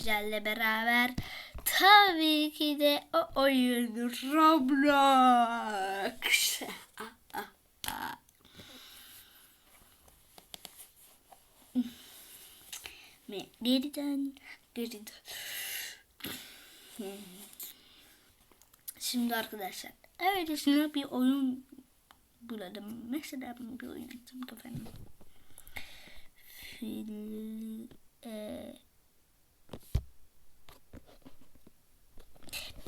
sizlerle beraber tabii ki de o oyun Roblox. Ve geri dön, geri dön. Şimdi arkadaşlar, öylesine bir oyun buladım. Mesela bir oyun açtım kafamda. Fil... E,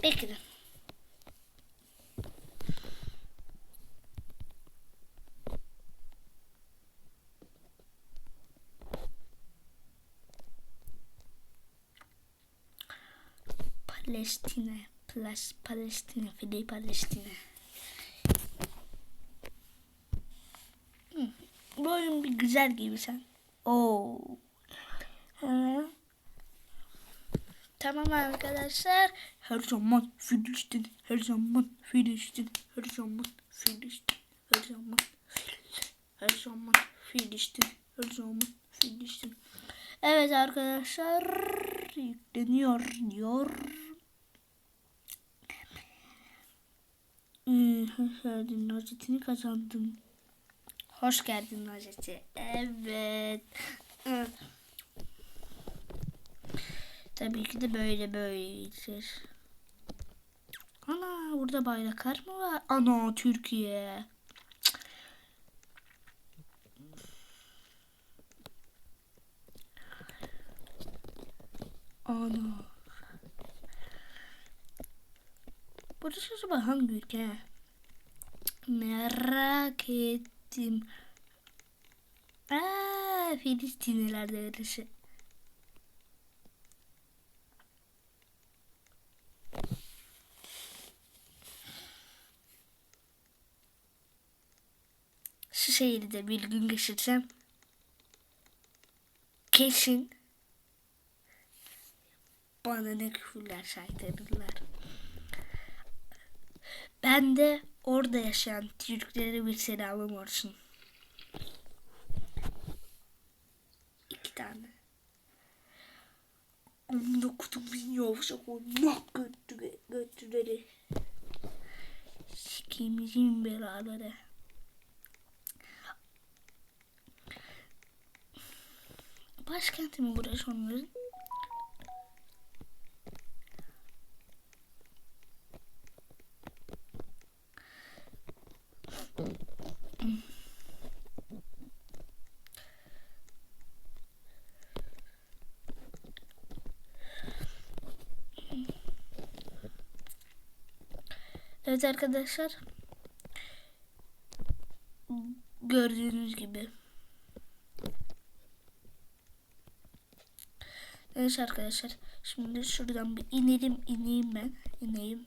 bekle. Palestina, Plas, Palestina, Fili Palestina. Hı, Bu oyun bir güzel gibi sen. Oo. Tamam arkadaşlar. Her zaman Filistin, her zaman Filistin, her zaman Filistin, her zaman Filistin, her zaman Filistin, her zaman Filistin. Evet arkadaşlar yükleniyor diyor. Hmm, Hoş geldin Nazet'ini kazandım. Hoş geldin Nazet'i. Evet. Tabii ki de böyle böyledir. Ana burada bayraklar mı var? Ana Türkiye. Ana. Burası acaba hangi ülke? Merak ettim. Aa, Filistinliler orası. Şu şehirde bir gün geçirsem kesin bana ne küfürler saydırırlar. Ben de orada yaşayan Türklere bir selamım olsun. İki tane. Amına kutumun yavşak olmak götü götüleri. Sikimizin belaları. Başkenti mi onların? Evet arkadaşlar. Gördüğünüz gibi. Neyse arkadaşlar. Şimdi şuradan bir inelim ineyim ben. ineyim.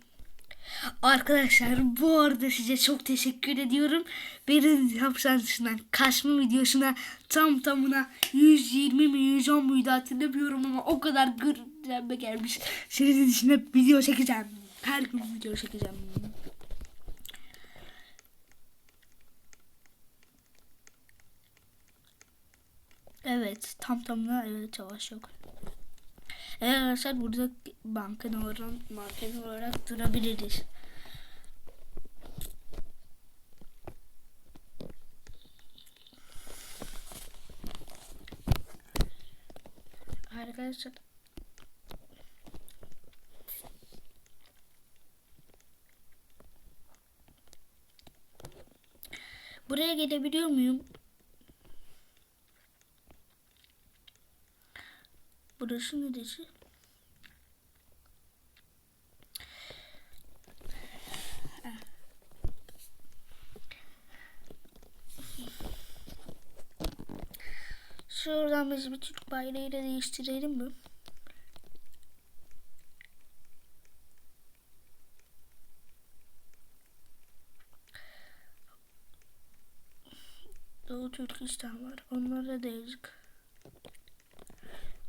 Arkadaşlar bu arada size çok teşekkür ediyorum. Benim hapishanesinden kaçma videosuna tam tamına 120 mi 110 muydu hatırlamıyorum ama o kadar görüntülenme gelmiş. Sizin için hep video çekeceğim. Her gün video çekeceğim. Evet tam tamına evet savaş yok. Evet arkadaşlar burada banka olarak, market olarak durabiliriz. Arkadaşlar Buraya gelebiliyor muyum? Burası neresi? Şuradan biz bir Türk bayrağıyla değiştirelim mi? Doğu Türkistan var. Onlara da yazık.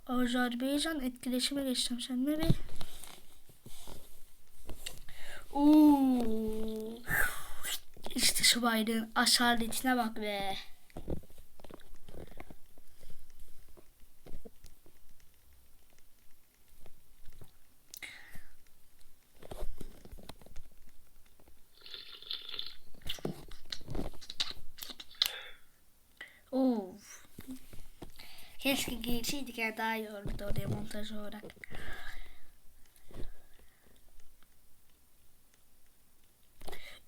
Azerbaycan etkileşime geçtim seninle bir. Oo. İşte şu bayrağın asaletine bak be. Ya daha iyi olurdu oraya montaj olarak.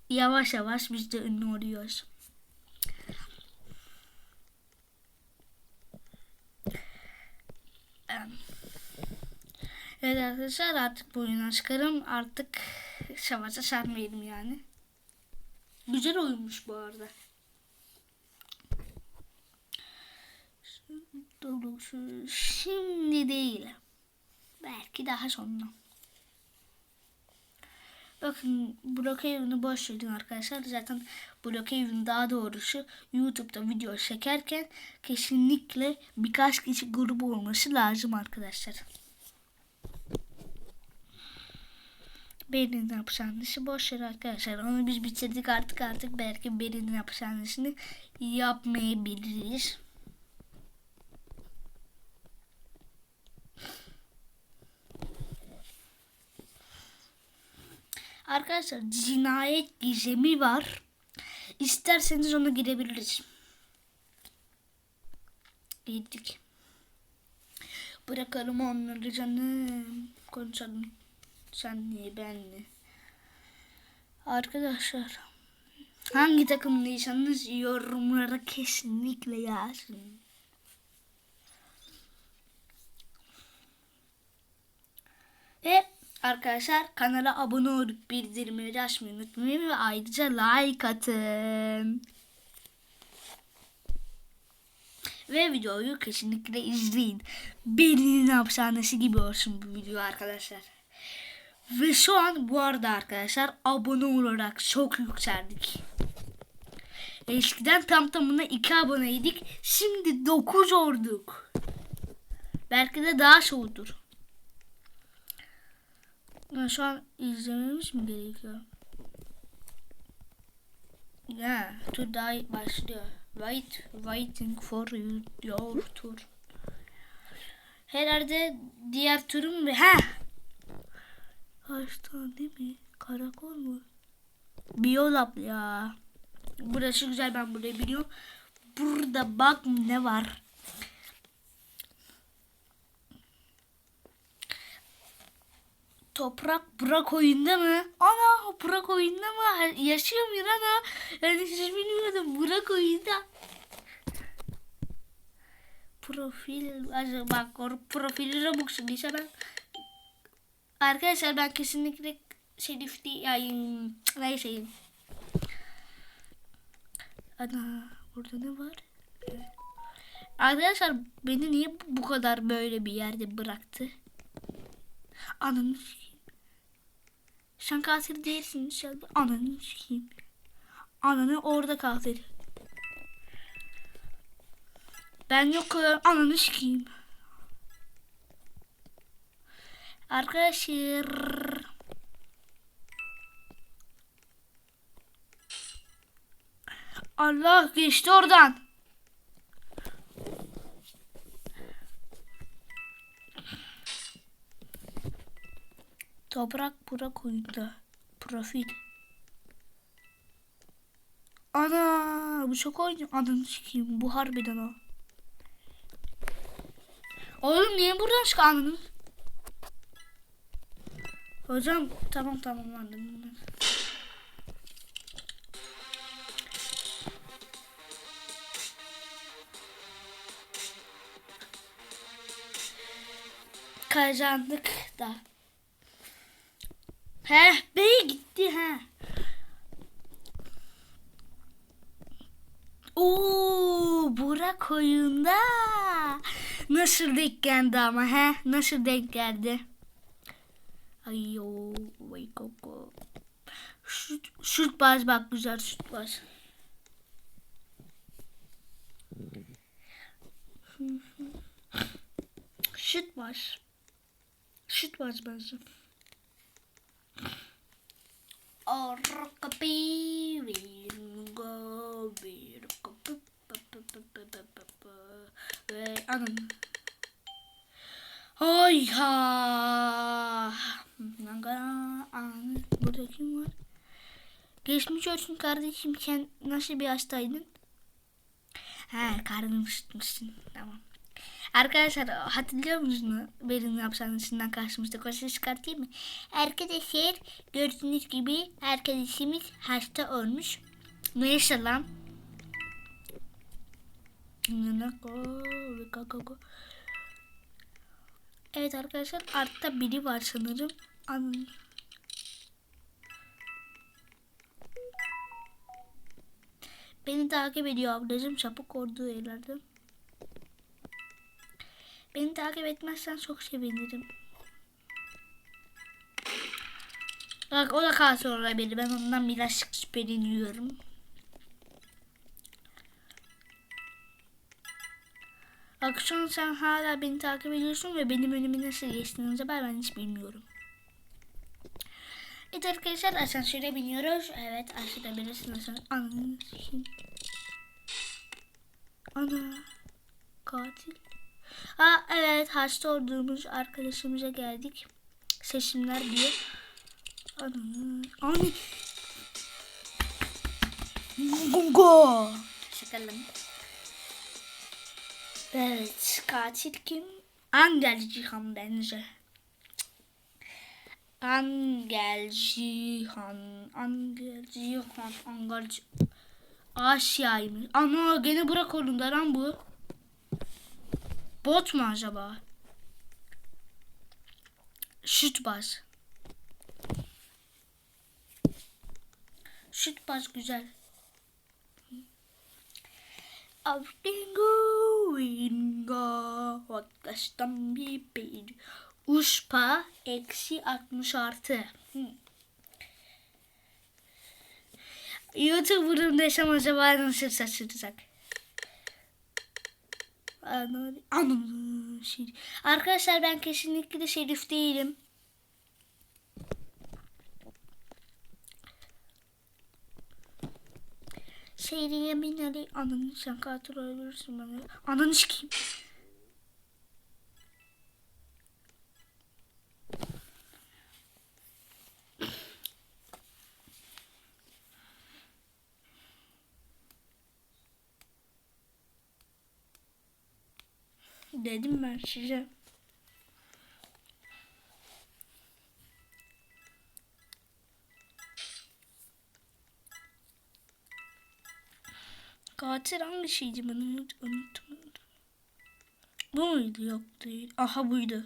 Yavaş yavaş biz de ünlü oluyoruz. Evet arkadaşlar artık bu oyundan çıkarım. Artık savaşa sarmayalım yani. Güzel oyunmuş bu arada. Doğrusu şimdi değil. Belki daha sonra. Bakın evini boş verin arkadaşlar. Zaten evini daha doğrusu YouTube'da video çekerken kesinlikle birkaç kişi grubu olması lazım arkadaşlar. Berlin'in hapishanesi boş ver arkadaşlar. Onu biz bitirdik artık artık belki Berlin'in hapishanesini yapmayabiliriz. Arkadaşlar cinayet gizemi var. İsterseniz ona girebiliriz. Girdik. Bırakalım onları canım. Konuşalım. Sen niye ben mi? Arkadaşlar. Hangi takımlıysanız yorumlara kesinlikle yazın. Ve arkadaşlar kanala abone olup bildirimleri açmayı unutmayın ve ayrıca like atın. Ve videoyu kesinlikle izleyin. Berlin'in hapishanesi gibi olsun bu video arkadaşlar. Ve şu an bu arada arkadaşlar abone olarak çok yükseldik. Eskiden tam tamına 2 aboneydik. Şimdi 9 olduk. Belki de daha çoğudur. Ya şu an izlememiz mi gerekiyor? Tur daha başlıyor. Wait, waiting for you, your tour. Herhalde diğer turum ve ha. Hastane mi? Karakol mu? Biyolab ya. Burası güzel ben burayı biliyorum. Burada bak ne var. Toprak Burak oyunda mı? Ana Burak oyunda mı? Yaşıyor mu ana? Ben hiç bilmiyordum. Burak oyunda. Profil. Or profili Robux'un ben. Arkadaşlar ben kesinlikle Şerif. Yani, neyse. Ana burada ne var? Arkadaşlar beni niye bu kadar böyle bir yerde bıraktı? Ananı. Sen katil değilsin inşallah. Ananı sikeyim. Ananı orada katil. Ben yokum. Ananı sikeyim. Arkadaşlar. Allah geçti oradan. Toprak Burak oyunda. Profil. Ana bu çok oynuyor. Ananı sikeyim. Bu harbiden o. Oğlum niye buradan çık anladın? Hocam tamam tamam anladım. Kazandık da. He, bey gitti he. Oo, Burak oyunda. Nasıl denk geldi ama he? Nasıl denk geldi? Ayo, vay koko. Şut, şut baz bak güzel şut baz. Şut baz. Şut baz bence. Arka bir go bir ve anam. Ay ha. Burada kim var? Geçmiş olsun kardeşim sen nasıl bir hastaydın? He karnım üşütmüşsün tamam. Arkadaşlar hatırlıyor musunuz? Benim hapishanesinden karşımızda koşu çıkartayım mı? Arkadaşlar gördüğünüz gibi arkadaşımız hasta olmuş. Ne yaşa lan? Evet arkadaşlar altta biri var sanırım. Anladım. Beni takip ediyor ablacığım çapuk olduğu yerlerde. Beni takip etmezsen çok sevinirim. Bak o da kalsın olabilir. Ben ondan biraz şüpheleniyorum. Bak şu an sen hala beni takip ediyorsun ve benim önüme nasıl geçtiğini acaba ben hiç bilmiyorum. Evet arkadaşlar asansöre biniyoruz. Evet aşağıda asansör. Ananı sikeyim. Ana. Katil. Aa evet hasta olduğumuz arkadaşımıza geldik. Seçimler diye. Anne. Gungo. Şakalım. Evet katil kim? Angel Cihan bence. Angel Cihan. Angel Cihan. Angel Cihan. Aşya'ymış. Ana gene bırak kolunda lan bu. Bot mu acaba? Şut bas. Şut bas güzel. I've been going Vakastan bir page. Uşpa eksi 60 artı. Hı. YouTuber'ım desem acaba nasıl şaşıracak? Ananı, şerif. Arkadaşlar ben kesinlikle şerif değilim. Şehriye binali ananı sen katil öldürürsün bana. Ananı sikeyim. Dedim ben size. Katil hangisiydi ben unut, unuttum. Bu muydu? Yok değil. Aha buydu.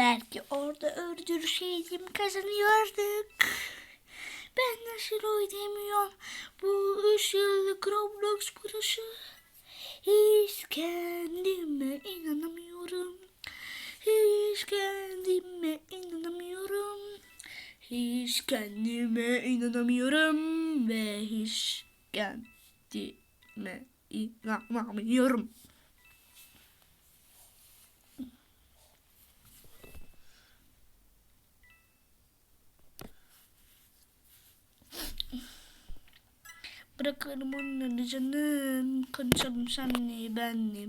Belki orada öldürseydim kazanıyorduk. Ben nasıl oynamıyorum bu üç yıllık Roblox burası. Hiç kendime inanamıyorum. Hiç kendime inanamıyorum. Hiç kendime inanamıyorum ve hiç kendime inanamıyorum. Bırakalım onları canım. Konuşalım senle benle.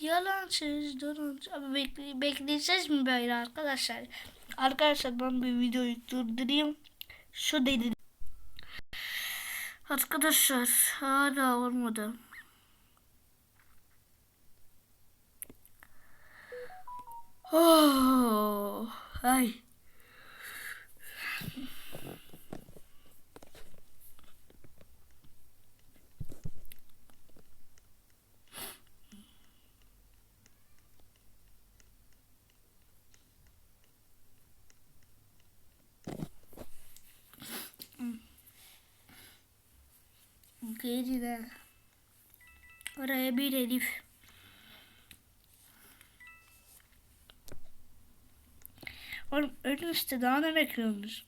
Yalansız dolansız. Abi bekle, bekleyeceğiz mi böyle arkadaşlar? Arkadaşlar ben bir videoyu durdurayım. Şu dedi. Arkadaşlar hala olmadı. Oh, ay. Geride. Oraya bir Elif. Oğlum ölün işte daha ne bekliyorsunuz?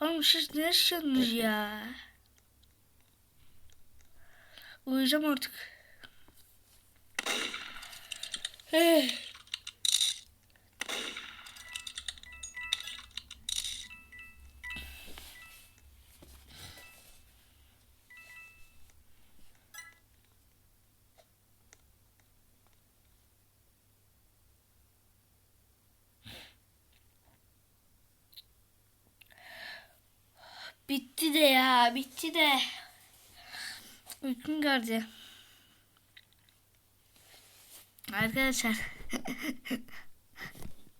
Oğlum siz ne yaşıyorsunuz ya? Uyuyacağım artık. Hey. Bitti de. Uykum geldi. Arkadaşlar.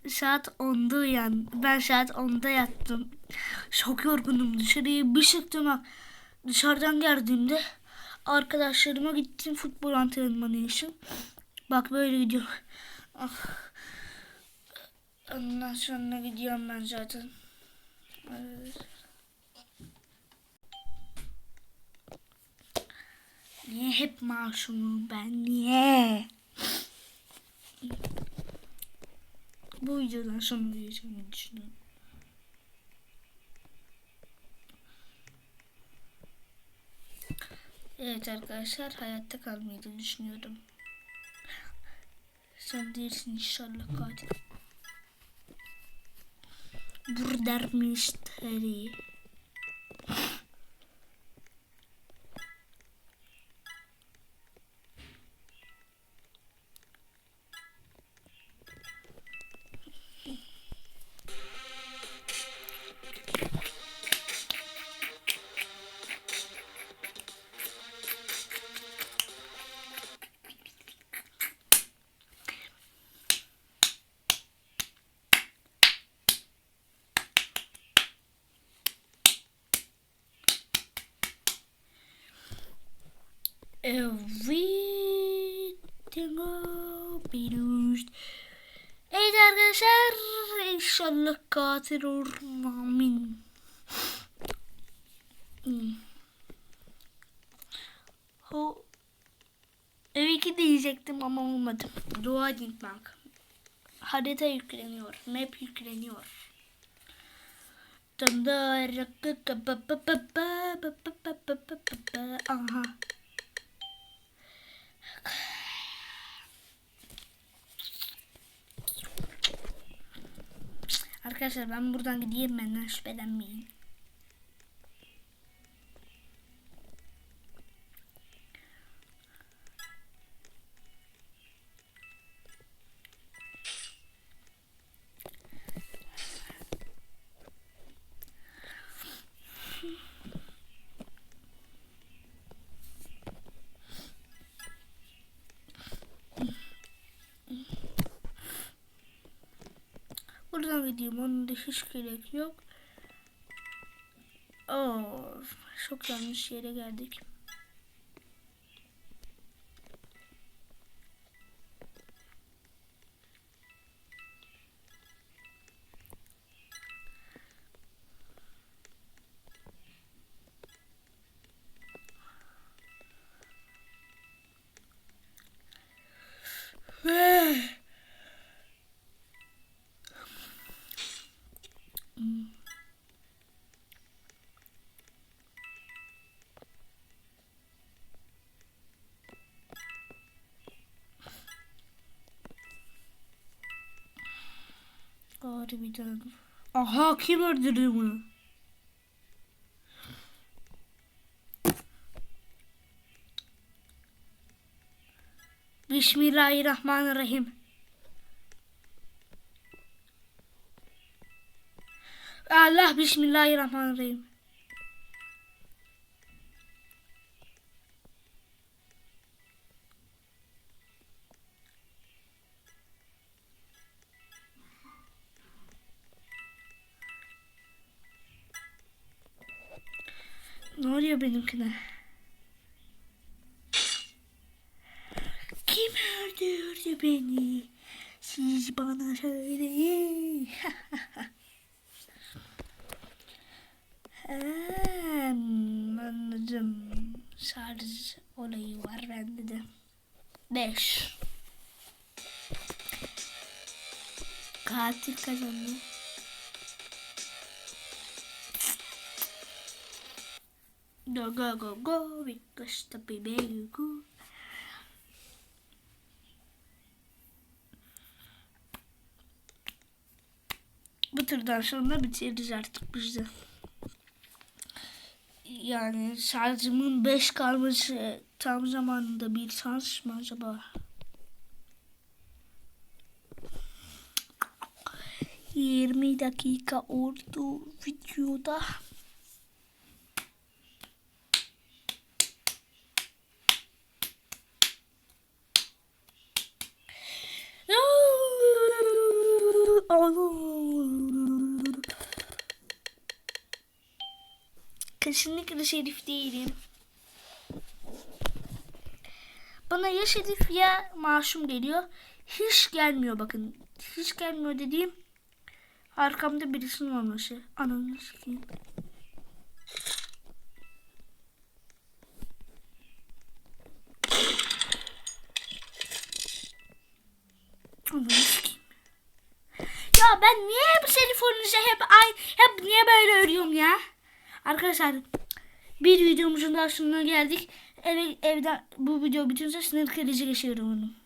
saat 10'da uyan. Ben saat 10'da yattım. Çok yorgunum. Dışarıya bir çıktım. Dışarıdan geldiğimde arkadaşlarıma gittim futbol antrenmanı için. Bak böyle gidiyorum. Ah. Ondan sonra gidiyorum ben zaten. Evet. Niye hep masumum ben? Niye? Bu videodan sonra uyuyacağımı düşünüyorum. Evet arkadaşlar hayatta kalmayı da düşünüyorum. Sen değilsin inşallah katil. Burada müşteri. Everything will be used. Evet arkadaşlar inşallah katil olurum amin. Hmm. Ho. Evet ki diyecektim ama olmadı. Dua edin bak. Harita yükleniyor. Map yükleniyor. Aha. Arkadaşlar ben buradan gideyim benden şüphelenmeyin. Gideyim. Onun da hiç gerek yok. Oo, çok yanlış yere geldik. Harbiden. Aha kim öldürdü bunu? Bismillahirrahmanirrahim. Allah Bismillahirrahmanirrahim. Oluyor benimkine? Kim öldürdü beni? Siz bana söyleyin. Hmm, anladım. Şarj olayı var bende de. 5. Katil kazandı. Go go go go because the baby go. Bu turdan sonra bitiririz artık biz de. Yani şarjımın 5 kalması tam zamanında bir şans mı acaba? Yirmi dakika oldu videoda. Kesinlikle Şerif değilim. Bana ya Şerif ya Masum geliyor. Hiç gelmiyor bakın. Hiç gelmiyor dediğim arkamda birisinin olması. Ananı sikeyim. Ananı sikeyim. Ya ben niye bu telefonunuza hep aynı hep niye böyle örüyorum ya? Arkadaşlar bir videomuzun daha sonuna geldik. Eve, evden bu video bitince sinir krizi geçiyorum onun.